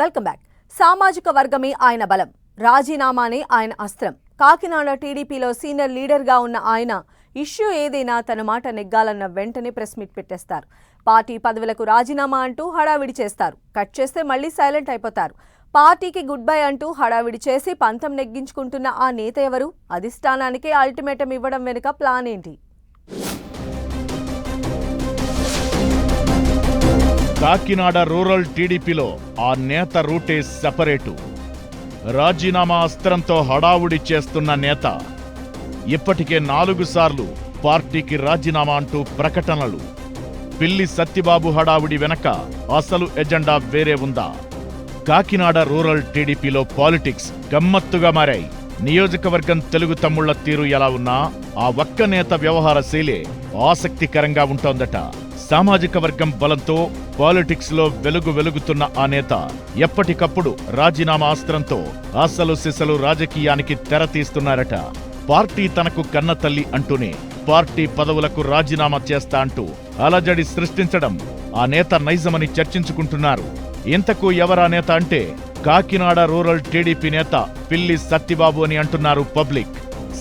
Welcome back. సామాజిక వర్గమే ఆయన బలం రాజీనామానే ఆయన అస్త్రం. కాకినాడ టీడీపీలో సీనియర్ లీడర్గా ఉన్న ఆయన ఇష్యూ ఏదైనా తన మాట నెగ్గాలన్న వెంటనే ప్రెస్ మీట్ పెట్టేస్తారు. పార్టీ పదవులకు రాజీనామా అంటూ హడావిడి చేస్తారు. కట్ చేస్తే మళ్ళీ సైలెంట్ అయిపోతారు. పార్టీకి గుడ్ బై అంటూ హడావిడి చేసి పంతం నెగ్గించుకుంటున్న ఆ నేత ఎవరు? అధిష్టానానికే అల్టిమేటం ఇవ్వడం వెనుక ప్లాన్ ఏంటి? కాకినాడ రూరల్ టీడీపీలో ఆ నేత రూటే సెపరేటు. రాజీనామా అస్త్రంతో హడావుడి చేస్తున్న నేత ఇప్పటికే నాలుగు సార్లు పార్టీకి రాజీనామా అంటూ ప్రకటనలు. పిల్లి సత్యబాబు హడావుడి వెనక అసలు ఎజెండా వేరే ఉందా? కాకినాడ రూరల్ టీడీపీలో పాలిటిక్స్ గమ్మత్తుగా మారాయి. నియోజకవర్గం తెలుగు తమ్ముళ్ళ తీరు ఎలా ఉన్నా ఆ ఒక్క నేత వ్యవహార శైలే ఆసక్తికరంగా ఉంటోందట. సామాజిక వర్గం బలంతో పాలిటిక్స్లో వెలుగు వెలుగుతున్న ఆ నేత ఎప్పటికప్పుడు రాజీనామా అస్త్రంతో అసలు సిసలు రాజకీయానికి తెర తీస్తున్నారట. పార్టీ తనకు కన్న తల్లి అంటూనే పార్టీ పదవులకు రాజీనామా చేస్తా అంటూ అలజడి సృష్టించడం ఆ నేత నైజమని చర్చించుకుంటున్నారు. ఇంతకు ఎవరా నేత అంటే కాకినాడ రూరల్ టీడీపీ నేత పిల్లి సత్తిబాబు అని అంటున్నారు పబ్లిక్.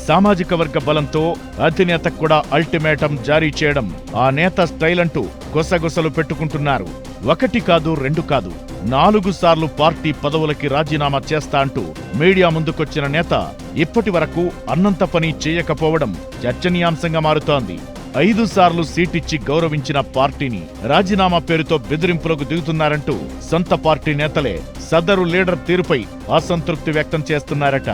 సామాజిక వర్గ బలంతో అధినేత కూడా అల్టిమేటం జారీ చేయడం ఆ నేత స్టైల్ అంటూ గొసగొసలు పెట్టుకుంటున్నారు. ఒకటి కాదు రెండు కాదు నాలుగు సార్లు పార్టీ పదవులకి రాజీనామా చేస్తా అంటూ మీడియా ముందుకొచ్చిన నేత ఇప్పటి వరకు అన్నంత పని చేయకపోవడం చర్చనీయాంశంగా మారుతోంది. ఐదు సార్లు సీటిచ్చి గౌరవించిన పార్టీని రాజీనామా పేరుతో బెదిరింపులకు దిగుతున్నారంటూ సొంత పార్టీ నేతలే సదరు లీడర్ తీరుపై అసంతృప్తి వ్యక్తం చేస్తున్నారట.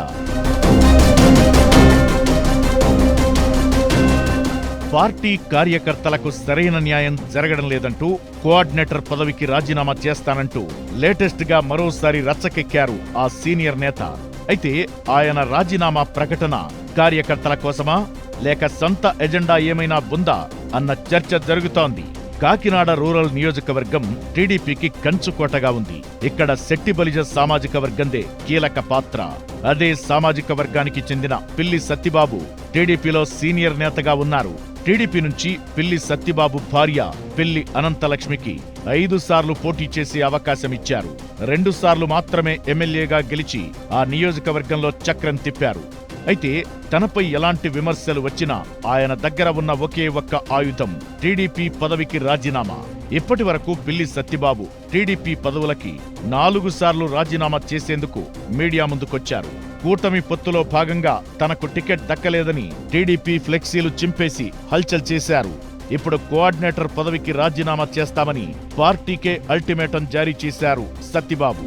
పార్టీ కార్యకర్తలకు సరైన న్యాయం జరగడం లేదంటూ కోఆర్డినేటర్ పదవికి రాజీనామా చేస్తానంటూ లేటెస్ట్గా మరోసారి రచ్చకెక్కారు ఆ సీనియర్ నేత. అయితే ఆయన రాజీనామా ప్రకటన కార్యకర్తల కోసమా? లేక సొంత ఎజెండా ఏమైనా ఉందా? అన్న చర్చ జరుగుతోంది. కాకినాడ రూరల్ నియోజకవర్గం టీడీపీకి కంచుకోటగా ఉంది. ఇక్కడ శెట్టి బలిజ సామాజిక వర్గందే కీలక పాత్ర. అదే సామాజిక వర్గానికి చెందిన పిల్లి సత్యబాబు టీడీపీలో సీనియర్ నేతగా ఉన్నారు. టీడీపీ నుంచి పిల్లి సత్యబాబు భార్య పిల్లి అనంతలక్ష్మికి ఐదు సార్లు పోటీ చేసే అవకాశం ఇచ్చారు. రెండు సార్లు మాత్రమే ఎమ్మెల్యేగా గెలిచి ఆ నియోజకవర్గంలో చక్రం తిప్పారు. అయితే తనపై ఎలాంటి విమర్శలు వచ్చినా ఆయన దగ్గర ఉన్న ఒకే ఒక్క ఆయుధం టీడీపీ పదవికి రాజీనామా. ఇప్పటి వరకు పిల్లి సత్యబాబు టీడీపీ పదవులకి నాలుగు సార్లు రాజీనామా చేసేందుకు మీడియా ముందుకొచ్చారు. కూటమి పొత్తులో భాగంగా తనకు టికెట్ దక్కలేదని టీడీపీ ఫ్లెక్సీలు చింపేసి హల్చల్ చేశారు. ఇప్పుడు కోఆర్డినేటర్ పదవికి రాజీనామా చేస్తామని పార్టీకే అల్టిమేటం జారీ చేశారు సత్యబాబు.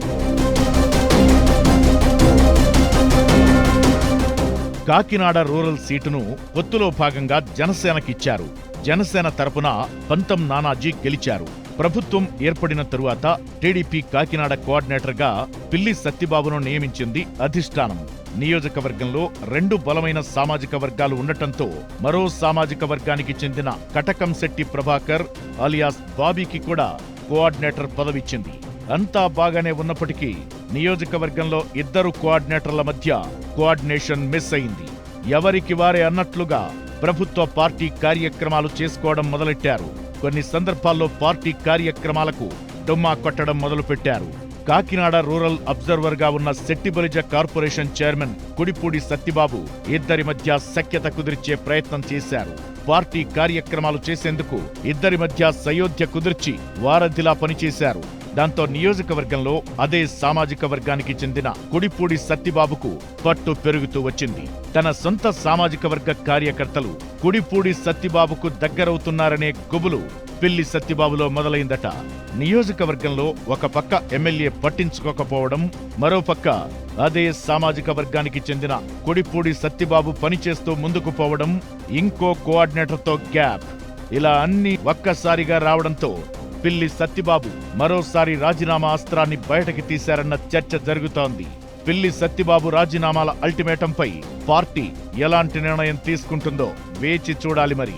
కాకినాడ రూరల్ సీటును పొత్తులో భాగంగా జనసేనకిచ్చారు. జనసేన తరపున పంతం నానాజీ గెలిచారు. ప్రభుత్వం ఏర్పడిన తరువాత టీడీపీ కాకినాడ కోఆర్డినేటర్గా పిల్లి సత్యబాబును నియమించింది అధిష్టానం. నియోజకవర్గంలో రెండు బలమైన సామాజిక వర్గాలు ఉండటంతో మరో సామాజిక వర్గానికి చెందిన కటకంశెట్టి ప్రభాకర్ అలియాస్ బాబీకి కూడా కోఆర్డినేటర్ పదవిచ్చింది. అంతా బాగానే ఉన్నప్పటికీ నియోజకవర్గంలో ఇద్దరు కోఆర్డినేటర్ల మధ్య కోఆర్డినేషన్ మిస్ అయింది. ఎవరికి వారే అన్నట్లుగా ప్రభుత్వ పార్టీ కార్యక్రమాలు చేసుకోవడం మొదలెట్టారు. కొన్ని సందర్భాల్లో పార్టీ కార్యక్రమాలకు డుమ్మా కొట్టడం మొదలుపెట్టారు. కాకినాడ రూరల్ అబ్జర్వర్గా ఉన్న శెట్టిబలిజ కార్పొరేషన్ చైర్మన్ కుడిపూడి సత్యబాబు ఇద్దరి మధ్య సఖ్యత కుదిర్చే ప్రయత్నం చేశారు. పార్టీ కార్యక్రమాలు చేసేందుకు ఇద్దరి మధ్య సయోధ్య కుదిర్చి వారధిలా పనిచేశారు. దాంతో నియోజకవర్గంలో అదే సామాజిక వర్గానికి చెందిన కుడిపూడి సత్తిబాబుకు పట్టు పెరుగుతూ వచ్చింది. తన సొంత సామాజిక వర్గ కార్యకర్తలు కుడిపూడి సత్తిబాబుకు దగ్గరవుతున్నారనే గుబులు పిల్లి సత్తిబాబులో మొదలైందట. నియోజకవర్గంలో ఒక పక్క ఎమ్మెల్యే పట్టించుకోకపోవడం మరోపక్క అదే సామాజిక వర్గానికి చెందిన కొడిపూడి సత్తిబాబు పనిచేస్తూ ముందుకు పోవడం ఇంకో కోఆర్డినేటర్తో గ్యాప్. ఇలా అన్ని ఒక్కసారిగా రావడంతో పిల్లి సత్యబాబు మరోసారి రాజీనామా అస్త్రాన్ని బయటకి తీశారన్న చర్చ జరుగుతోంది. పిల్లి సత్యబాబు రాజీనామాల అల్టిమేటంపై పార్టీ ఎలాంటి నిర్ణయం తీసుకుంటుందో వేచి చూడాలి మరి.